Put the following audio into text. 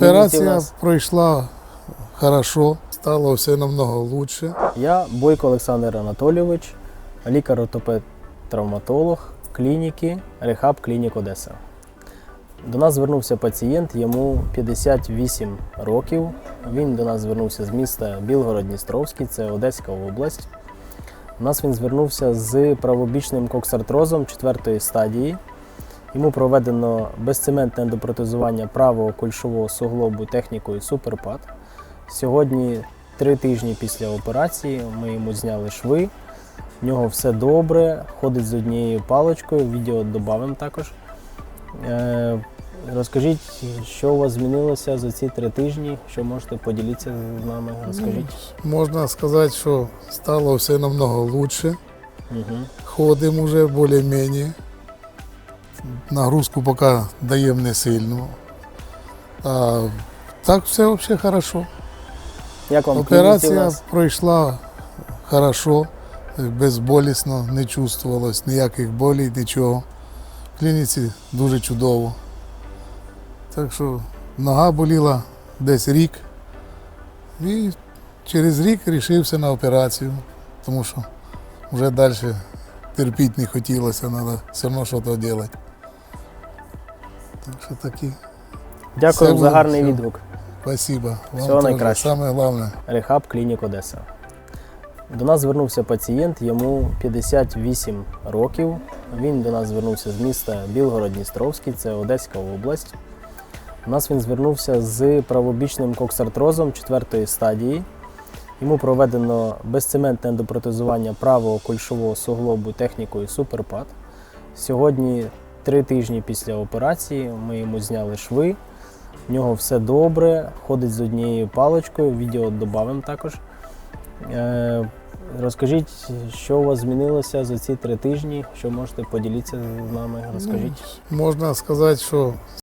Операція пройшла хорошо, стало все намного лучше. Я Бойко Олександр Анатолійович, лікар-ортопед-травматолог клініки Рехаб Клінік Одеса. До нас звернувся пацієнт, йому 58 років. Він до нас звернувся з міста Білгород-Дністровський, це Одеська область. У нас він звернувся з правобічним коксартрозом 4 стадії. Йому проведено безцементне ендопротезування правого кульшового суглобу технікою Суперпад. Сьогодні три тижні після операції ми йому зняли шви. В нього все добре, ходить з однією паличкою, відео додамо також. Е, розкажіть, що у вас змінилося за ці три тижні? Що можете поділитися з нами? Розкажіть. Можна сказати, що стало все намного лучше. Угу. Ходимо вже більш-менш. Нагрузку поки даємо не сильно. А так все взагалі хорошо. Як вам у Операція нас? пройшла хорошо, безболісно, не чувствувалось ніяких болей, нічого. В клініці дуже чудово. Так що нога боліла десь рік. І через рік рішився на операцію, тому що вже далі терпіти не хотілося, треба все одно щось робити. Так що такі. Дякую за гарний все. відгук. Спасибо. Вам Всього теж. найкращого. Саме головне. Рехаб Клінік Одеса. До нас звернувся пацієнт, йому 58 років. Він до нас звернувся з міста Білгород-Дністровський, це Одеська область. У нас він звернувся з правобічним коксартрозом 4 стадії. Йому проведено безцементне ендопротезування правого кульшового суглобу технікою Суперпад. Сьогодні, три тижні після операції, ми йому зняли шви. В нього все добре, ходить з однією паличкою, відео додамо також. Е, розкажіть, що у вас змінилося за ці три тижні, що можете поділитися з нами, розкажіть. Можна сказати, що